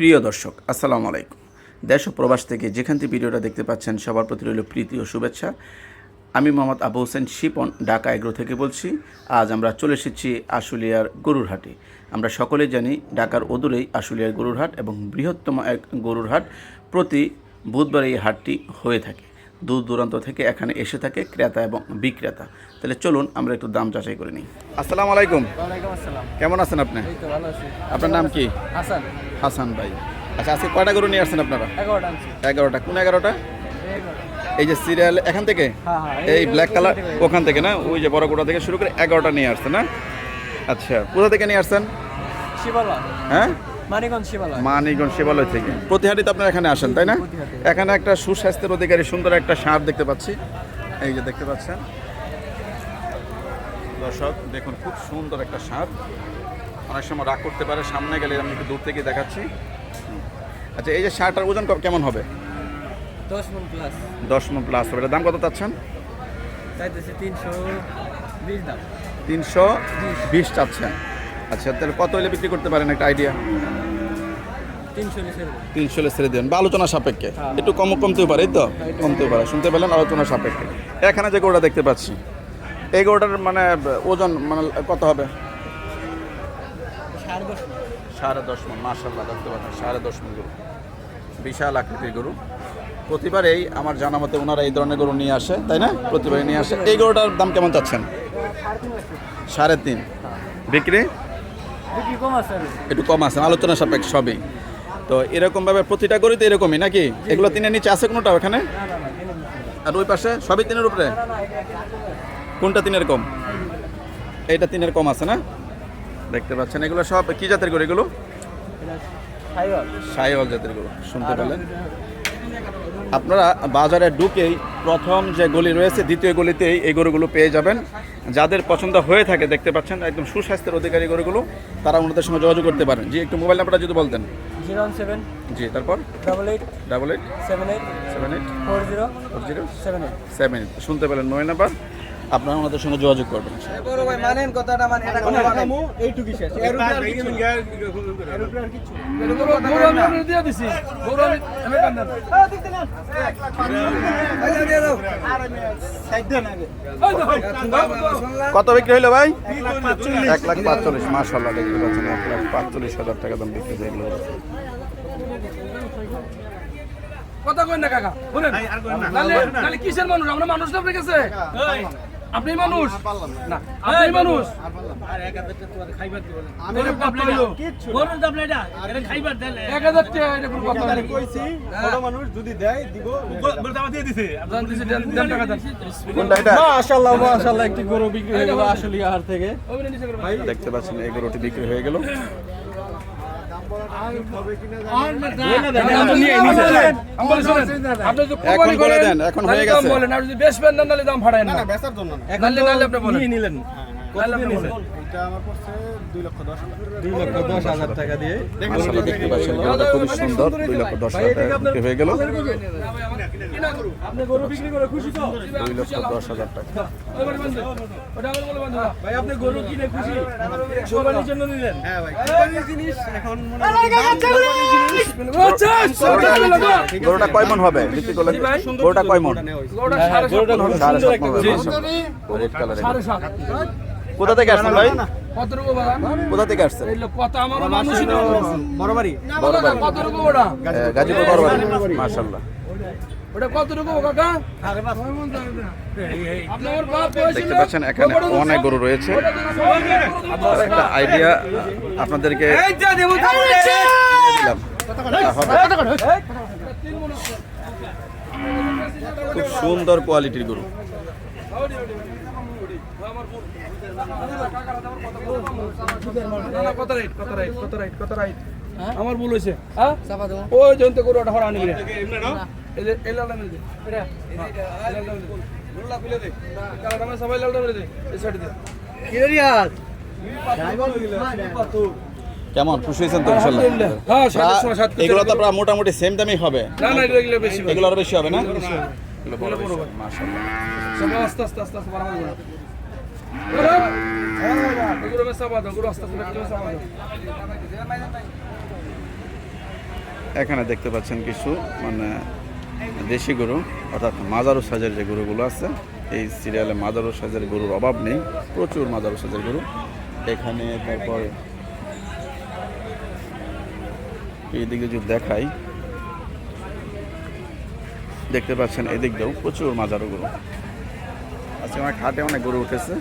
প্রিয় দর্শক, আসসালামু আলাইকুম। দেশ ও প্রবাস থেকে যেখান থেকে ভিডিওটা দেখতে পাচ্ছেন, সবার প্রতি রইল প্রীতি ও শুভেচ্ছা। আমি মোহাম্মদ আবু হোসেন শিপন, ঢাকা এগ্রো থেকে বলছি, আজ আমরা চলে এসেছি আশুলিয়ার গরুরহাটে। আমরা সকলে জানি, ঢাকার অদূরেই আশুলিয়ার গরুরহাট এবং বৃহত্তম এক গরুরহাট প্রতি বুধবার এই হাটটি হয়ে থাকে। দূর দূরান্ত থেকে এখানে এসে থাকে ক্রেতা এবং বিক্রেতা। তাহলে চলুন আমরা একটু দাম যাচাই করে নিই। আসসালামু আলাইকুম। আসসালাম। কেমন আছেন আপনি? আপনার নাম কি? হাসান। হাসান ভাই। আচ্ছা আজকে কয়টা গরু নিয়ে আসছেন আপনারা? এগারোটা কোন এগারোটা। এই যে সিরিয়াল এখান থেকে? হ্যাঁ হ্যাঁ এই ব্ল্যাক কালার ওখান থেকে না? ওই যে বড় গোটা থেকে শুরু করে এগারোটা নিয়ে আসছেন না? আচ্ছা কোথা থেকে নিয়ে আসছেন? হ্যাঁ? মানিকগঞ্জ শিবালয়। থেকে। প্রতিহাটিতে আপনারা এখানে আসেন তাই না? এখানে একটা সুস্বাস্থ্যের অধিকারী সুন্দর একটা সার দেখতে পাচ্ছি। এই যে দেখতে পাচ্ছেন। দর্শক দেখুন খুব সুন্দর একটা সার। অনেক সময় রাগ করতে পারে সামনে গেলে আমি একটু দূর থেকে দেখাচ্ছি। আচ্ছা এই যে সারটার ওজন কেমন হবে? দশ মন প্লাস দশ মন প্লাস হবে। এটার দাম কত চাচ্ছেন? তিনশো বিশ দাম। তিনশো বিশ। চাচ্ছেন। আচ্ছা তাহলে কত হলে বিক্রি করতে পারেন? একটা আইডিয়া তিনশো ছেড়ে দেবেন বা আলোচনা সাপেক্ষে। হ্যাঁ। একটু কম কমতেও পারে এই তো? কমতেও পারে। শুনতে পেলেন আলোচনা সাপেক্ষে। এখানে যে গরুটা দেখতে পাচ্ছি এই গরুটার মানে ওজন মানে কত হবে? সাড়ে দশ মন। মার্শাল্লাহ দেখতে পাচ্ছেন সাড়ে দশ মন গরু। বিশাল আকৃতির গরু। প্রতিবারেই আমার জানা মতে ওনারা এই ধরনের গরু নিয়ে আসে তাই না? প্রতিবারই নিয়ে আসে। এই গরুটার দাম কেমন চাচ্ছেন? সাড়ে তিন। বিক্রি? বিক্রি একটু কম আছে আলোচনা সাপেক্ষ সবই। তো এরকমভাবে প্রতিটা গরুতে এরকমই নাকি? এগুলো তিনের নিচে আছে কোনোটা ওখানে। আর ওই পাশে? সবই তিনের উপরে? কোনটা তিনের কম? এটা তিনের কম আছে না? দেখতে পাচ্ছেন এগুলো সব কি জাতের গরু এগুলো। সাইওয়াল। জাতের গরু শুনতে পেলেন। আপনারা বাজারে ঢুকেই প্রথম যে গলি রয়েছে দ্বিতীয় গলিতেই এই গরুগুলো পেয়ে যাবেন। যাদের পছন্দ হয়ে থাকে দেখতে পাচ্ছেন একদম সুস্বাস্থ্যের অধিকারী গরুগুলো তারা ওনাদের সঙ্গে যোগাযোগ করতে পারেন। জি একটু মোবাইল নাম্বারটা যদি বলতেন। জিরো ওয়ান সেভেন জি তারপর? Double eight double eight seven eight seven eight four zero four zero seven eight. Seven eight. শুনতে পেলেন নয় নাম্বার। আপনারা ওনাদের সঙ্গে যোগাযোগ করবেন। কত বিক্রি হলো ভাই? এক লাখ পাঁচচল্লিশ মাসাল্লাহ দেখতে পাচ্ছেন এক লাখ পাঁচচল্লিশ হাজার টাকা দাম বিক্রি হয়ে গেল। কথা কই না কাকা? তাহলে কিসের মানুষ? আমরা মানুষ না আপনার কাছে। আপনি মানুষ? না। আপনি মানুষ? হয়ে। গেল আসলে হার থেকে ওইটা নিচে দেখতে পাচ্ছেন এই গরুটি বিক্রি হয়ে গেল দাম তো নিয়ে নিছে। আমি বলি শোনেন, আপনি যদি হয়ে না, দাম ফাটায়েন না। নাহলে আপনি বলেন। নিলেন নাহলে দুই লক্ষ দশ হাজার। টাকা দিয়ে। মাসাল্লাহ দেখতে পাচ্ছেন গরুটা খুবই সুন্দর দুই লক্ষ দশ হাজার টাকা হয়ে গেল? কিনা গরু? আপনি গরু বিক্রি করে খুশি তো? দুই লক্ষ দশ হাজার টাকা। ওই বাড়ি বান্ধব। ওটা আমার বলে বান্ধব। ভাই আপনি গরু কিনে খুশি? কোরবানির জন্য নিলেন? হ্যাঁ ভাই। জিনিস এখন সরকার দিল গো। গরুটা কয় মন হবে? বিক্রি করলে গরুটা কয় মন? গরুটা সাড়ে সাত হবে। সাড়ে সাত। মন জি। কোথা থেকে আসছেন ভাই? কোথা থেকে আসছেন? গাজীপুর। বড় বাড়ি মাসাল্লাহ ওটা কত রুপো কাকা? আপনি আমার বাপ বয়সী দেখতে পাচ্ছেন এখানে অনেক গরু রয়েছে। একটা আইডিয়া আপনাদেরকে খুব সুন্দর কোয়ালিটির গরু। আমার ভুল হয়েছে। হ্যাঁ? ওই করে ওটা হরা হ্যাঁ, সবাই লালটা মেরে দে। এই সাইডে দে কেমন? খুশি হয়েছেন তো হ্যাঁ। এগুলো তো আপনার মোটামুটি সেম দামই হবে। না না এগুলো বেশি এগুলো আরও বেশি হবে না? এগুলো বড় বেশি হবে, মাশাআল্লাহ। সব আস্তে আস্তে আস্তে আস্তে এখানে দেখতে পাচ্ছেন কিছু মানে দেশি গরু, অর্থাৎ মাজারো সাজের যে গরুগুলো আছে, এই সিরিয়ালে মাজারো সাজের গরুর অভাব নেই, প্রচুর মাজারো সাজের গরু। এখানে তারপর এইদিকে যদি দেখাই, দেখতে পাচ্ছেন এদিক দিয়েও প্রচুর মাজারো গরু। আজকে অনেক হাটে অনেক গরু উঠেছে।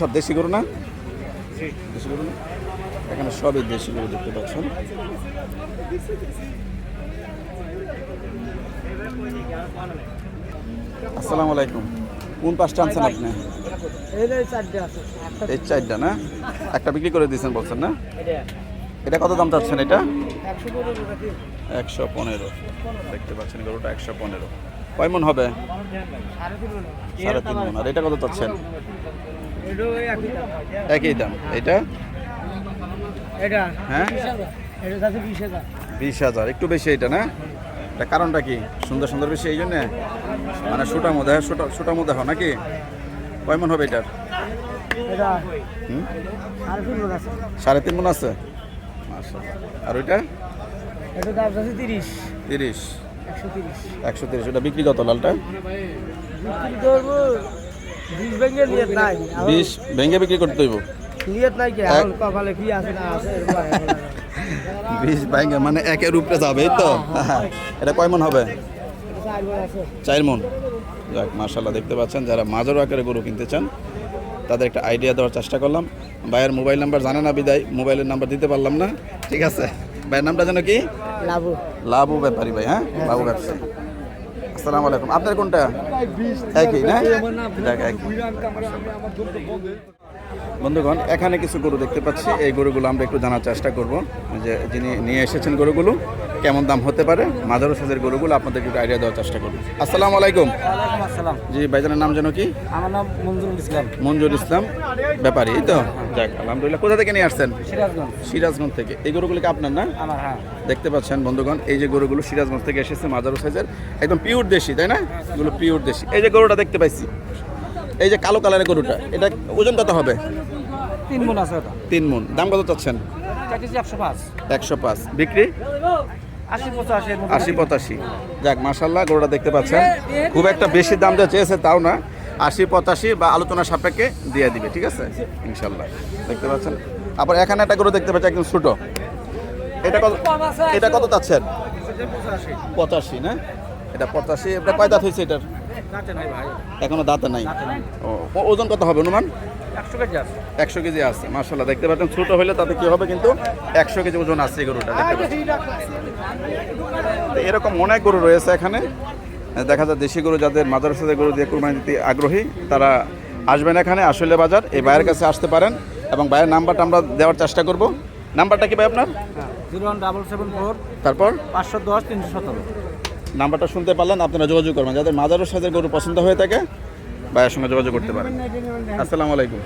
সব দেশি গরু না? দেশি গরু না? এখানে সবই দেশি গরু দেখতে পাচ্ছেন। আসসালামু আলাইকুম। কোন পাঁচটা আনছেন আপনি? এই চারটা। না? একটা বিক্রি করে দিয়েছেন বলছেন না? এটা কত দাম চাচ্ছেন এটা? একশো পনেরো দেখতে পাচ্ছেন গরুটা একশো পনেরো। কয় মন হবে? সাড়ে তিন মন। আর এটা কত চাচ্ছেন? একই দাম। এটা? এটা। হ্যাঁ? বিশ হাজার। একটু বেশি এটা না? এটা কারণটা কি? সুন্দর সুন্দর বেশি এই জন্যে? মানে সুটা মধ্যে সুটা সুটা মধ্যে হয় নাকি? কয় মন হবে এটার? সাড়ে তিন মন আছে? আর ওইটা? এটা দাম যাচ্ছে তিরিশ। তিরিশ। একশো তিরিশ। ওটা বিক্রি কত লালটা? বিক্রি বিশ ভেঙে করতে হইব। বিশ ভেঙে মানে একের উপরে যাবে তো? এটা কয় মন হবে? এটা চার মণ আছে। চার মন। যাক মার্শাল্লাহ দেখতে পাচ্ছেন যারা মাজারো আকারে গরু কিনতে চান তাদের একটা আইডিয়া দেওয়ার চেষ্টা করলাম। ভাইয়ের মোবাইল নাম্বার জানে না বিদায় মোবাইলের নাম্বার দিতে পারলাম না। ঠিক আছে। ভাইয়ের নামটা যেন কি? লাভু লাভু ব্যাপারী ভাই হ্যাঁ? লাভু ব্যবসায়ী আসসালামু আলাইকুম। আপনার কোনটা? একই না। বন্ধুগণ এখানে কিছু গরু দেখতে পাচ্ছি। এই গরুগুলো আমরা একটু জানার চেষ্টা করব। যে যিনি নিয়ে এসেছেন গরুগুলো কেমন দাম হতে পারে? মাজারো সাজের গরুগুলো আপনাদের একটু আইডিয়া দেওয়ার চেষ্টা করব। আসসালামু আলাইকুম। আসসালাম। জি ভাইজানের নাম যেন কি? আমার নাম মঞ্জুরুল ইসলাম। মঞ্জুর ইসলাম ব্যাপারী এই তো? যাক আলহামদুলিল্লাহ। কোথা থেকে নিয়ে আসছেন? সিরাজগঞ্জ। সিরাজগঞ্জ থেকে। এই গরুগুলো কি আপনার না? আমার হ্যাঁ। দেখতে পাচ্ছেন বন্ধুগণ এই যে গরুগুলো সিরাজগঞ্জ থেকে এসেছে মাজারো সাইজের একদম পিওর দেশি তাই না? এগুলো পিওর দেশি। এই যে গরুটা দেখতে পাইছি। এই যে কালো কালারের গরুটা এটা ওজন কত হবে? তিন মন আছে তিন মন। দাম কত চাচ্ছেন? একশো পাঁচ। একশো পাঁচ। বিক্রি? আশি পঁচাশি যাক মাসাল্লাহ গরুটা দেখতে পাচ্ছেন। খুব একটা বেশি দাম দিয়ে চেয়েছে তাও না। আশি পঁচাশি বা আলোচনা সাপেক্ষে দিয়ে দিবে ঠিক আছে? ইনশাল্লাহ দেখতে পাচ্ছেন? আবার এখানে একটা গরু দেখতে পাচ্ছি একদম ছোটো। এটা কত এটা কত চাচ্ছেন? পঁচাশি। না? এটা পঁচাশি এটা কয় দাঁত হয়েছে এটার? এখনও দাঁতে নাই। ও- ওজন কত হবে অনুমান? একশো কেজি আছে। মার্শাল্লাহ দেখতে পাচ্ছেন ছোট হলে তাতে কি হবে কিন্তু একশো কেজি ওজন আছে গরুটা দেখতে এরকম অনেক গরু রয়েছে এখানে। দেখা যায় দেশি গরু যাদের মাদার সাথে গরু দিয়ে কুরবানি দিতে আগ্রহী তারা আসবেন এখানে আসলে বাজার এই ভাইয়ের কাছে আসতে পারেন এবং ভাইয়ের নাম্বারটা আমরা দেওয়ার চেষ্টা করব। নাম্বারটা কি ভাই আপনার? Zero one double seven four তারপর? পাঁচশো দশ তিনশো সতেরো। নাম্বারটা শুনতে পারলেন আপনারা যোগাযোগ করবেন। যাদের মাদারের সাথে গরু পছন্দ হয়ে থাকে ভাইয়ের সঙ্গে যোগাযোগ করতে পারেন। আসসালামু আলাইকুম।